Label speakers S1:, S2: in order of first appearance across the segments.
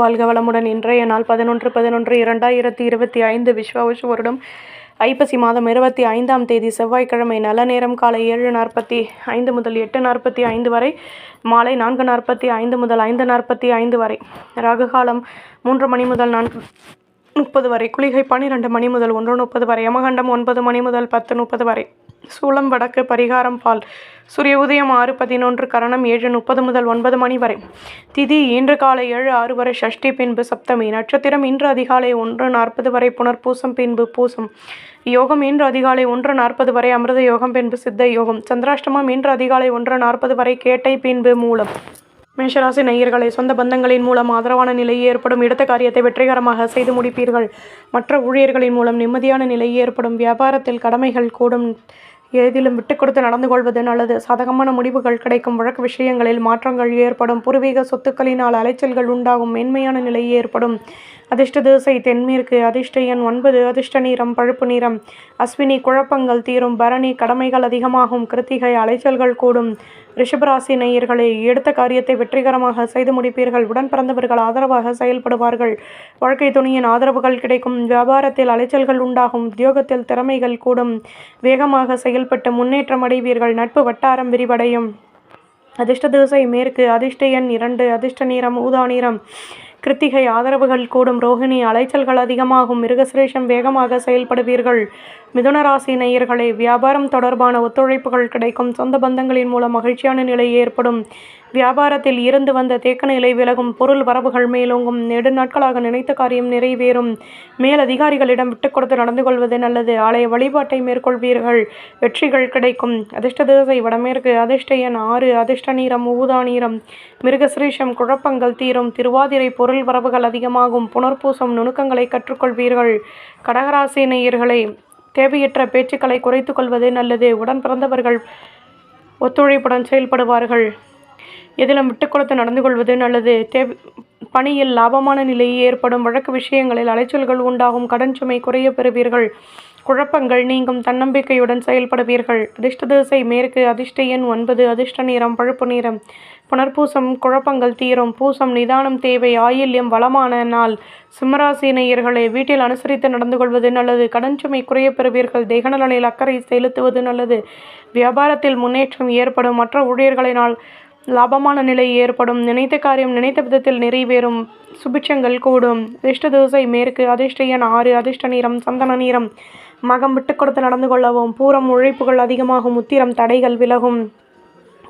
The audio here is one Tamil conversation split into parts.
S1: வாழ்க வளமுடன். இன்றைய நாள் பதினொன்று பதினொன்று இரண்டாயிரத்தி இருபத்தி ஐந்து விஸ்வாவசு வருடம். ஐப்பசி மாதம் இருபத்தி ஐந்தாம் தேதி செவ்வாய்க்கிழமை நல்ல நேரம் காலை ஏழு நாற்பத்தி ஐந்து முதல் எட்டு நாற்பத்தி ஐந்து வரை மாலை நான்கு நாற்பத்தி ஐந்து முதல் ஐந்து நாற்பத்தி ஐந்து வரை. ராகு காலம் மூன்று மணி முதல் நான்கு முப்பது வரை குளிகை பன்னிரெண்டு மணி முதல் ஒன்று முப்பது வரை யமகண்டம் ஒன்பது மணி முதல் பத்து முப்பது வரை. சூளம் வடக்கு பரிகாரம் பால். சூரிய உதயம் ஆறு பதினொன்று கரணம் ஏழு முப்பது முதல் ஒன்பது மணி வரை. திதி இன்று காலை ஏழு ஆறு வரை ஷஷ்டி பின்பு சப்தமி. நட்சத்திரம் இன்று அதிகாலை ஒன்று நாற்பது வரை புனர்பூசம் பின்பு பூசம். யோகம் இன்று அதிகாலை ஒன்று நாற்பது வரை அமிர்த யோகம் பின்பு சித்த யோகம். சந்திராஷ்டமம் இன்று அதிகாலை ஒன்று நாற்பது வரை கேட்டை பின்பு மூலம். மேஷராசி நேயர்களை சொந்த பந்தங்களின் மூலம் ஆதரவான நிலை ஏற்படும். எடுத்த காரியத்தை வெற்றிகரமாக செய்து முடிப்பீர்கள். மற்ற ஊழியர்களின் மூலம் நிம்மதியான நிலை ஏற்படும். வியாபாரத்தில் கடமைகள் கூடும். எதிலும் விட்டு கொடுத்து நடந்து கொள்வது நல்லது. சாதகமான முடிவுகள் கிடைக்கும். வழக்கு விஷயங்களில் மாற்றங்கள் ஏற்படும். பூர்வீக சொத்துக்களினால் அலைச்சல்கள் உண்டாகும். மென்மையான நிலை ஏற்படும். அதிர்ஷ்ட திசை தென்மேற்கு அதிர்ஷ்ட எண் ஒன்பது அதிர்ஷ்ட நீரம் பழுப்பு நிறம். அஸ்வினி குழப்பங்கள் தீரும் பரணி கடமைகள் அதிகமாகும் கிருத்திகை அலைச்சல்கள் கூடும். ரிஷபராசி நேயர்களே எடுத்த காரியத்தை வெற்றிகரமாக செய்து முடிப்பீர்கள். உடன் பிறந்தவர்கள் ஆதரவாக செயல்படுவார்கள். வாழ்க்கை துணியின் ஆதரவுகள் கிடைக்கும். வியாபாரத்தில் அலைச்சல்கள் உண்டாகும். உத்தியோகத்தில் திறமைகள் கூடும். வேகமாக செயல்பட்டு முன்னேற்றம் அடைவீர்கள். நட்பு வட்டாரம் விரிவடையும். அதிர்ஷ்ட திசை மேற்கு அதிர்ஷ்ட எண் இரண்டு அதிர்ஷ்ட நிறம் ஊதா நிறம். கிருத்திகை ஆதரவுகள் கூடும் ரோஹிணி அலைச்சல்கள் அதிகமாகும் மிருகசுரேஷம் வேகமாக செயல்படுவீர்கள். மிதுனராசி நேயர்களே வியாபாரம் தொடர்பான ஒத்துழைப்புகள் கிடைக்கும். சொந்த பந்தங்களின் மூலம் மகிழ்ச்சியான நிலை ஏற்படும். வியாபாரத்தில் இருந்து வந்த தேக்க நிலை விலகும் பொருள் வரவுகள் மேலோங்கும். நெடுநாட்களாக நினைத்த காரியம் நிறைவேறும். மேலதிகாரிகளிடம் விட்டு கொடுத்து நடந்து கொள்வது நல்லது. ஆலய வழிபாட்டை மேற்கொள்வீர்கள். வெற்றிகள் கிடைக்கும். அதிர்ஷ்ட திசை வடமேற்கு அதிர்ஷ்ட எண் ஆறு அதிர்ஷ்ட நீரம் ஊதா நீரம். மிருகசிரீஷம் குழப்பங்கள் தீரும். திருவாதிரை பொருள் வரவுகள் அதிகமாகும். புனர்பூசம் நுணுக்கங்களை கற்றுக்கொள்வீர்கள். கடகராசி நேயர்களை தேவையற்ற பேச்சுக்களை குறைத்துக் கொள்வது நல்லது. உடன் பிறந்தவர்கள் ஒத்துழைப்புடன் செயல்படுவார்கள். எதிலும் விட்டு கொடுத்து நடந்து கொள்வது நல்லது? தேவை பணியில் லாபமான நிலை ஏற்படும் வழக்கு விஷயங்களில் அலைச்சல்கள் உண்டாகும். கடன் சுமை குறைய பெறுவீர்கள். குழப்பங்கள் நீங்கும். தன்னம்பிக்கையுடன் செயல்படுவீர்கள். அதிர்ஷ்ட திசை மேற்கு. அதிர்ஷ்ட எண் ஒன்பது. அதிர்ஷ்ட நிறம் பழுப்பு நிறம். புனர்பூசம். குழப்பங்கள் தீரும். பூசம் நிதானம் தேவை. ஆயில்யம் வளமான நாள். சிம்மராசி நேயர்களை வீட்டில் அனுசரித்து நடந்து கொள்வது நல்லது. கடன் சுமை குறைய பெறுவீர்கள். தேகநலனில் அக்கறை செலுத்துவது நல்லது. வியாபாரத்தில் முன்னேற்றம் ஏற்படும். மற்ற ஊழியர்களினால் லாபமான நிலை ஏற்படும். நினைத்த காரியம் நினைத்த விதத்தில் நிறைவேறும். சுபிட்சங்கள் கூடும். அதிர்ஷ்ட தோசை மேற்கு அதிர்ஷ்ட எண் ஆறு அதிர்ஷ்ட நிறம் சந்தன நிறம். மகம் விட்டு கொடுத்து நடந்து கொள்ளவும் பூரம் உழைப்புகள் அதிகமாகும் உத்திரம் தடைகள் விலகும்.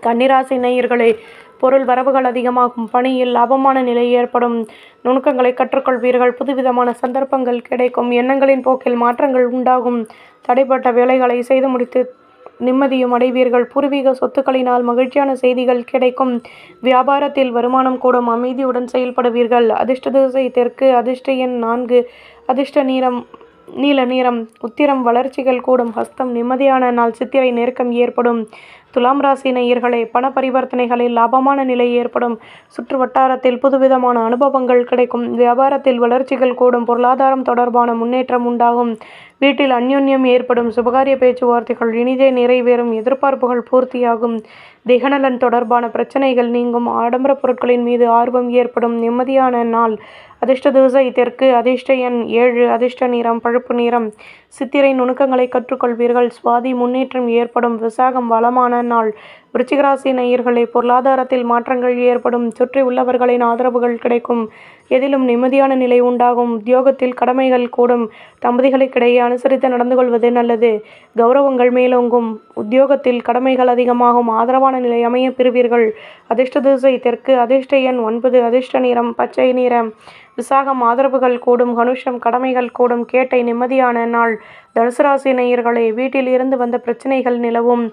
S1: கன்னிராசி நேயர்களே பொருள் வரவுகள் அதிகமாகும் பணியில் லாபமான நிலை ஏற்படும். நுணுக்கங்களை கற்றுக்கொள்வீர்கள் புதுவிதமான சந்தர்ப்பங்கள் கிடைக்கும் எண்ணங்களின் போக்கில் மாற்றங்கள் உண்டாகும். தடைப்பட்ட வேலைகளை செய்து முடித்து நிம்மதியும் அடைவீர்கள். பூர்வீக சொத்துக்களினால் மகிழ்ச்சியான செய்திகள் கிடைக்கும். வியாபாரத்தில் வருமானம் கூடும். அமைதியுடன் செயல்படுவீர்கள். அதிர்ஷ்ட திசை தெற்கு அதிர்ஷ்ட எண் நான்கு அதிர்ஷ்ட நீரம் நீல நீரம் உத்திரம் வளர்ச்சிகள் கூடும். ஹஸ்தம் நிம்மதியான நாள் சித்திரை நெருக்கம் ஏற்படும். துலாம் ராசி நேயர்களே பண பரிவர்த்தனைகளில் லாபமான நிலை ஏற்படும். சுற்று வட்டாரத்தில் புதுவிதமான அனுபவங்கள் கிடைக்கும். வியாபாரத்தில் வளர்ச்சிகள் கூடும். பொருளாதாரம் தொடர்பான முன்னேற்றம் உண்டாகும். வீட்டில் அந்யோன்யம் ஏற்படும். சுபகாரிய பேச்சுவார்த்தைகள் இனிதே நிறைவேறும். எதிர்பார்ப்புகள் பூர்த்தியாகும். திகநலன் தொடர்பான பிரச்சனைகள் நீங்கும். ஆடம்பர பொருட்களின் மீது ஆர்வம் ஏற்படும். நிம்மதியான நாள். அதிர்ஷ்ட திசை தெற்கு அதிர்ஷ்ட எண் ஏழு அதிர்ஷ்ட நிறம் பழுப்பு நிறம். சித்திரை நுணுக்கங்களை கற்றுக்கொள்வீர்கள். சுவாதி முன்னேற்றம் ஏற்படும். விசாகம் வளமான நாள் விருச்சிகராசி நேயர்களே பொருளாதாரத்தில் மாற்றங்கள் ஏற்படும் சுற்றி உள்ளவர்களின் ஆதரவுகள் கிடைக்கும் எதிலும் நிம்மதியான நிலை உண்டாகும் உத்தியோகத்தில் கடமைகள் கூடும் தம்பதிகளுக்கிடையே அனுசரித்து நடந்து கொள்வது நல்லது கௌரவங்கள் மேலோங்கும் உத்தியோகத்தில் கடமைகள் அதிகமாகும் ஆதரவான நிலை அமைய பெறுவீர்கள் அதிர்ஷ்ட திசை தெற்கு அதிர்ஷ்ட எண் ஒன்பது அதிர்ஷ்ட நிறம் பச்சை நிறம் விசாகம் ஆதரவுகள் கூடும் கனுஷம் கடமைகள் கூடும் கேட்டை நிம்மதியான நாள் தனுசு ராசி நேயர்களே வீட்டில் இருந்து வந்த பிரச்சனைகள் நிலவும்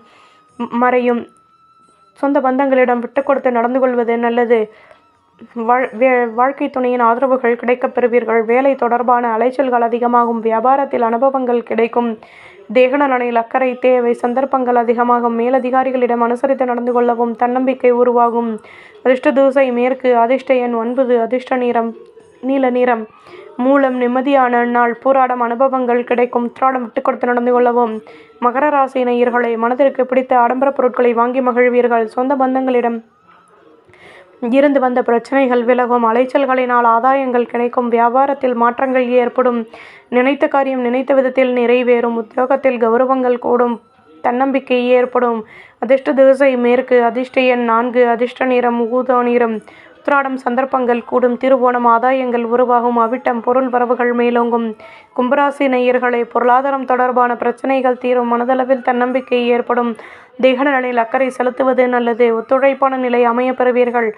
S1: மறையும். சொந்த பந்தங்களிடம் விட்டு கொடுத்து நடந்து கொள்வது நல்லது. வாழ் வே வாழ்க்கை துணையின் ஆதரவுகள் கிடைக்கப் பெறுவீர்கள். வேலை தொடர்பான அலைச்சல்கள் அதிகமாகும். வியாபாரத்தில் அனுபவங்கள் கிடைக்கும். தேகநலனில் அக்கறை தேவை சந்தர்ப்பங்கள் அதிகமாகும். மேலதிகாரிகளிடம் அனுசரித்து நடந்து கொள்ளவும் தன்னம்பிக்கை உருவாகும். அதிர்ஷ்ட தூசை மேற்கு அதிர்ஷ்ட எண் ஒன்பது அதிர்ஷ்ட நிறம் நீல நிறம். மூலம் நிம்மதியான நாள் போராடும் அனுபவங்கள் கிடைக்கும். திராடம் விட்டு கொடுத்து நடந்து கொள்ளவும். மகர ராசி நேயர்களை மனதிற்கு பிடித்த ஆடம்பர பொருட்களை வாங்கி மகிழ்வீர்கள். சொந்த பந்தங்களிடம் இருந்து வந்த பிரச்சனைகள் விலகும். அலைச்சல்களினால் ஆதாயங்கள் கிடைக்கும். வியாபாரத்தில் மாற்றங்கள் ஏற்படும். நினைத்த காரியம் நினைத்த விதத்தில் நிறைவேறும். உத்தியோகத்தில் கௌரவங்கள் கூடும். தன்னம்பிக்கை ஏற்படும். அதிர்ஷ்ட திசை மேற்கு. அதிர்ஷ்ட எண் நான்கு. அதிர்ஷ்ட நிறம் ஊதா நிறம். உத்திராடம் சந்தர்ப்பங்கள் கூடும் திருவோணம் ஆதாயங்கள் உருவாகும். அவிட்டம் பொருள் வரவுகள் மேலோங்கும். கும்பராசி நேயர்களே பொருளாதாரம் தொடர்பான பிரச்சனைகள் தீரும். மனதளவில் தன்னம்பிக்கை ஏற்படும். தேகநலனில் அக்கறை செலுத்துவது நல்லது. ஒத்துழைப்பான நிலை அமைய பெறுவீர்கள்.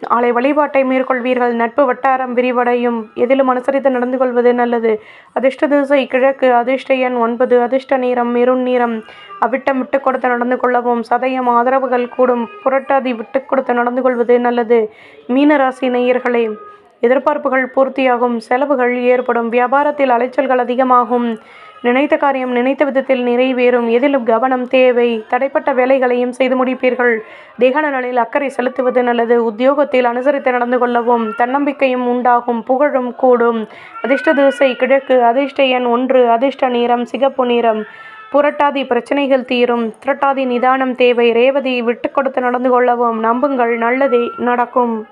S1: நாளை வழிபாட்டை மேற்கொள்வீர்கள். நட்பு வட்டாரம் விரிவடையும். எதிலும் அனுசரித்து நடந்து கொள்வது நல்லது. அதிர்ஷ்ட திசை கிழக்கு அதிர்ஷ்ட எண் ஒன்பது அதிர்ஷ்ட நீரம் மெருண் நீரம் அவிட்டம் விட்டு கொடுத்து நடந்து கொள்ளவும் சதயம் ஆதரவுகள் கூடும். புரட்டாதி விட்டு கொடுத்து நடந்து கொள்வது நல்லது. மீனராசி நேயர்களே எதிர்பார்ப்புகள் பூர்த்தியாகும். செலவுகள் ஏற்படும். வியாபாரத்தில் அலைச்சல்கள் அதிகமாகும். நினைத்த காரியம் நினைத்த விதத்தில் நிறைவேறும். எதிலும் கவனம் தேவை தடைப்பட்ட வேலைகளையும் செய்து முடிப்பீர்கள். தேகநலனில் அக்கறை செலுத்துவது நல்லது. உத்தியோகத்தில் அனுசரித்து நடந்து கொள்ளவும் தன்னம்பிக்கையும் உண்டாகும் புகழும் கூடும். அதிர்ஷ்ட திசை கிழக்கு அதிர்ஷ்ட எண் ஒன்று அதிர்ஷ்ட நிறம் சிகப்பு நிறம். புரட்டாதி பிரச்சனைகள் தீரும். திரட்டாதி நிதானம் தேவை. ரேவதி விட்டு கொடுத்து நடந்து கொள்ளவும் நம்புங்கள். நல்லதே நடக்கும்.